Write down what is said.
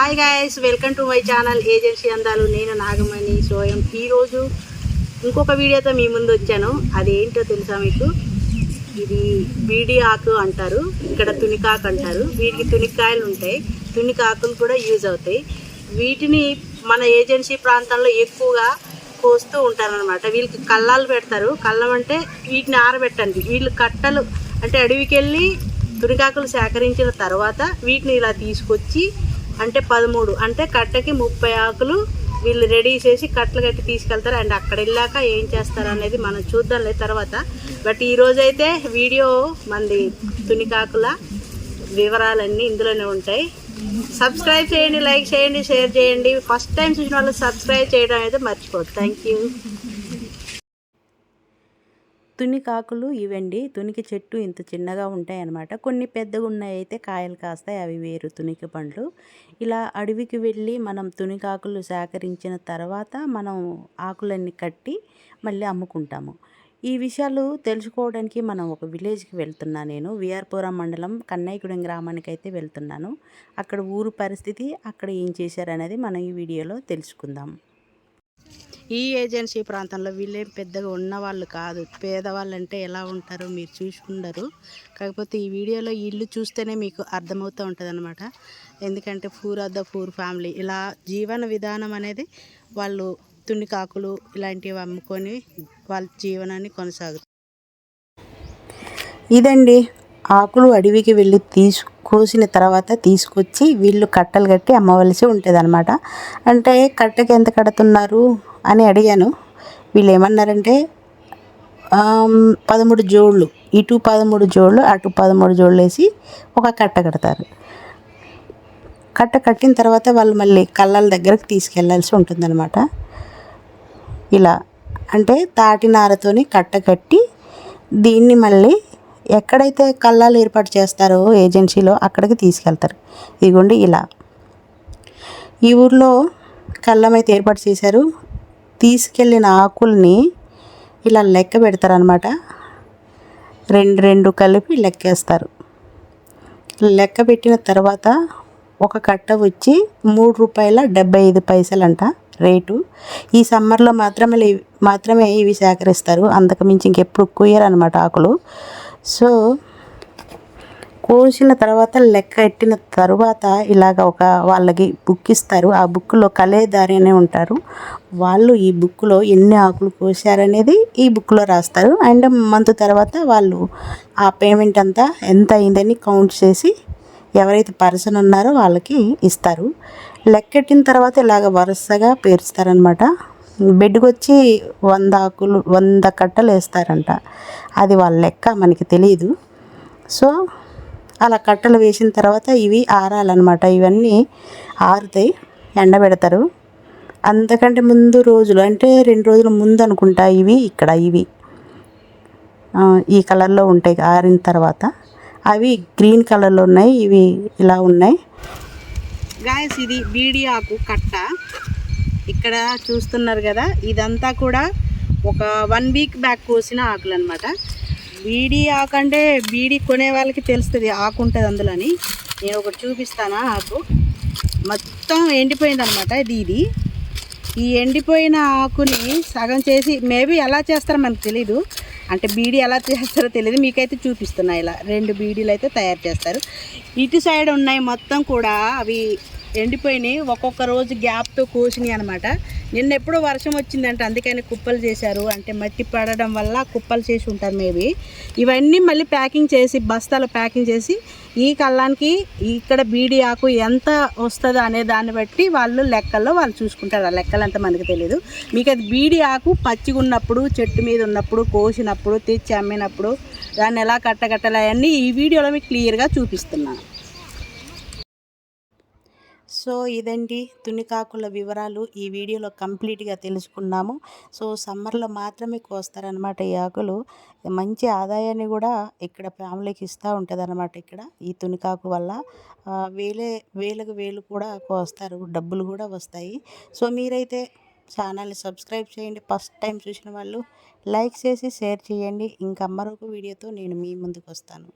Hi guys welcome to my channel agency అందాలు నేను నాగమణి. సోయం ఈరోజు ఇంకొక వీడియోతో మీ ముందు వచ్చాను. అదేంటో తెలుసా మీకు? ఇది బీడి ఆకు అంటారు. ఇక్కడ తునికాకు అంటారు. వీటికి తునికాయలు ఉంటాయి. తునికాకులు కూడా యూజ్ అవుతాయి. వీటిని మన ఏజెన్సీ ప్రాంతంలో ఎక్కువగా కోస్తూ ఉంటారనమాట వీళ్ళకి కళ్ళాలు పెడతారు. కళ్ళం అంటే వీటిని ఆరబెట్టండి. వీళ్ళు కట్టలు అంటే అడవికి వెళ్ళి తునికాకులు సేకరించిన తర్వాత వీటిని ఇలా తీసుకొచ్చి అంటే పదమూడు. అంటే కట్టకి ముప్పై ఆకులు వీళ్ళు రెడీ చేసి కట్టలు కట్టి తీసుకెళ్తారు. అండ్ అక్కడ వెళ్ళాక ఏం చేస్తారు అనేది మనం చూద్దాంలే తర్వాత. బట్ ఈరోజైతే వీడియో మంది తునికాకుల వివరాలన్నీ ఇందులోనే ఉంటాయి. సబ్స్క్రైబ్ చేయండి లైక్ చేయండి షేర్ చేయండి. ఫస్ట్ టైం చూసిన వాళ్ళు సబ్స్క్రైబ్ చేయడం అయితే మర్చిపోదు థ్యాంక్ యూ. తునికాకులు ఇవండి. తునికి చెట్టు ఇంత చిన్నగా ఉంటాయి అన్నమాట కొన్ని పెద్దగా ఉన్నాయి అయితే కాయలు కాస్తాయి అవి వేరు తునికి పండ్లు. ఇలా అడవికి వెళ్ళి మనం తునికాకులు సేకరించిన తర్వాత మనం ఆకులన్నీ కట్టి మళ్ళీ అమ్ముకుంటాము. ఈ విషయాలు తెలుసుకోవడానికి మనం ఒక విలేజ్కి వెళ్తున్నా నేను. విఆర్పురం మండలం కన్నయ్యగూడెం గ్రామానికి అయితే వెళ్తున్నాను. అక్కడ ఊరు పరిస్థితి అక్కడ ఏం చేశారనేది మనం ఈ వీడియోలో తెలుసుకుందాం. ఈ ఏజెన్సీ ప్రాంతంలో వీళ్ళేం పెద్దగా ఉన్నవాళ్ళు కాదు. పేదవాళ్ళు అంటే ఎలా ఉంటారో మీరు చూసుకుండరు కాకపోతే ఈ వీడియోలో ఇల్లు చూస్తేనే మీకు అర్థమవుతూ ఉంటుంది అనమాట ఎందుకంటే poor of the poor family. ఇలా జీవన విధానం అనేది వాళ్ళు తునికాకులు ఇలాంటివి అమ్ముకొని వాళ్ళ జీవనాన్ని కొనసాగుతారు ఇదండి. ఆకులు అడవికి వెళ్ళి తీసు కోసిన తర్వాత తీసుకొచ్చి వీళ్ళు కట్టలు కట్టి అమ్మవలసి ఉంటుంది అనమాట అంటే కట్టకి ఎంత కడుతున్నారు? అని అడిగాను. వీళ్ళు ఏమన్నారంటే పదమూడు జోళ్ళు ఇటు పదమూడు జోళ్ళు అటు పదమూడు జోళ్ళు వేసి ఒక కట్ట కడతారు. కట్ట కట్టిన తర్వాత వాళ్ళు మళ్ళీ కళ్ళల దగ్గరకు తీసుకెళ్ళాల్సి ఉంటుందన్నమాట. ఇలా అంటే తాటి నారతోని కట్ట కట్టి దీన్ని మళ్ళీ ఎక్కడైతే కళ్ళాలు ఏర్పాటు చేస్తారో ఏజెన్సీలో అక్కడికి తీసుకెళ్తారు. ఇదిగోండి ఇలా. ఈ ఊర్లో కళ్ళం అయితే ఏర్పాటు చేశారు. తీసుకెళ్ళిన ఆకుల్ని ఇలా లెక్క పెడతారనమాట రెండు రెండు కలిపి లెక్కేస్తారు. లెక్క పెట్టిన తర్వాత ఒక కట్ట వచ్చి మూడు రూపాయల డెబ్బై ఐదు పైసలంట రేటు. ఈ సమ్మర్లో మాత్రమే మాత్రమే ఇవి సేకరిస్తారు. అంతకుమించి ఇంకెప్పుడు కుయ్యరనమాట ఆకులు. సో కోసిన తర్వాత లెక్క ఎట్టిన తర్వాత ఇలాగ ఒక వాళ్ళకి బుక్ ఇస్తారు. ఆ బుక్లో కలేదారి అనే ఉంటారు. వాళ్ళు ఈ బుక్లో ఎన్ని ఆకులు కోసారనేది ఈ బుక్లో రాస్తారు. అండ్ మంత్ తర్వాత వాళ్ళు ఆ పేమెంట్ అంతా ఎంత అయిందని కౌంట్ చేసి ఎవరైతే పర్సన్ ఉన్నారో వాళ్ళకి ఇస్తారు. లెక్కెట్టిన తర్వాత ఇలాగ వరుసగా పేర్చుతారనమాట బెడ్కి వచ్చి వంద ఆకులు వంద కట్టలు వేస్తారంట. అది వాళ్ళ లెక్క మనకి తెలియదు సో అలా కట్టలు వేసిన తర్వాత ఇవి ఆరాలన్నమాట. ఇవన్నీ ఆరుతాయి ఎండబెడతారు. అంతకంటే ముందు రోజులు అంటే రెండు రోజుల ముందు అనుకుంటా ఇవి ఇక్కడ ఇవి. ఈ కలర్లో ఉంటాయి ఆరిన తర్వాత. అవి గ్రీన్ కలర్లో ఉన్నాయి ఇవి ఇలా ఉన్నాయి. గాయస్ ఇది బీడి ఆకు కట్ట. ఇక్కడ చూస్తున్నారు కదా ఇదంతా కూడా ఒక వన్ వీక్ బ్యాక్ కోసిన ఆకులు అనమాట బీడీ ఆకు అంటే బీడీ కొనే వాళ్ళకి తెలుస్తుంది ఆకు ఉంటుంది అందులోని. నేను ఒకటి చూపిస్తానా ఆకు. మొత్తం ఎండిపోయింది అనమాట ఇది ఇది. ఈ ఎండిపోయిన ఆకుని సగం చేసి మేబీ ఎలా చేస్తారో మనకు తెలీదు. అంటే బీడీ ఎలా చేస్తారో తెలియదు మీకైతే చూపిస్తున్నా ఇలా. రెండు బీడీలు అయితే తయారు చేస్తారు. ఇటు సైడ్ ఉన్నాయి మొత్తం కూడా అవి ఎండిపోయినాయి. ఒక్కొక్క రోజు గ్యాప్తో కోసినాయి అనమాట నిన్న ఎప్పుడో వర్షం వచ్చిందంటే అందుకని కుప్పలు చేశారు. అంటే మట్టి పడడం వల్ల కుప్పలు చేసి ఉంటారు మేబీ. ఇవన్నీ మళ్ళీ ప్యాకింగ్ చేసి బస్తాలు ప్యాకింగ్ చేసి ఈ కళ్ళానికి ఇక్కడ బీడి ఆకు ఎంత వస్తుందో అనే దాన్ని బట్టి వాళ్ళు లెక్కల్లో వాళ్ళు చూసుకుంటారు. ఆ లెక్కలు అంత మనకు తెలియదు మీకు అది బీడి ఆకు పచ్చిగా ఉన్నప్పుడు చెట్టు మీద ఉన్నప్పుడు కోసినప్పుడు తెచ్చి అమ్మినప్పుడు దాన్ని ఎలా కట్టగట్టాలి అవన్నీ ఈ వీడియోలో మీకు క్లియర్గా చూపిస్తున్నాను. సో ఇదండి తునికాకుల వివరాలు ఈ వీడియోలో కంప్లీట్గా తెలుసుకున్నాము. సో సమ్మర్లో మాత్రమే కోస్తారనమాట ఈ ఆకులు. మంచి ఆదాయాన్ని కూడా ఇక్కడ ఫ్యామిలీకి ఇస్తూ ఉంటుంది అనమాట ఇక్కడ ఈ తునికాకు వల్ల. వేలే వేలకు వేలు కూడా కోస్తారు డబ్బులు కూడా వస్తాయి. సో మీరైతే ఛానల్ని సబ్స్క్రైబ్ చేయండి. ఫస్ట్ టైం చూసిన వాళ్ళు లైక్ చేసి షేర్ చేయండి. ఇంకా మరొక వీడియోతో నేను మీ ముందుకు వస్తాను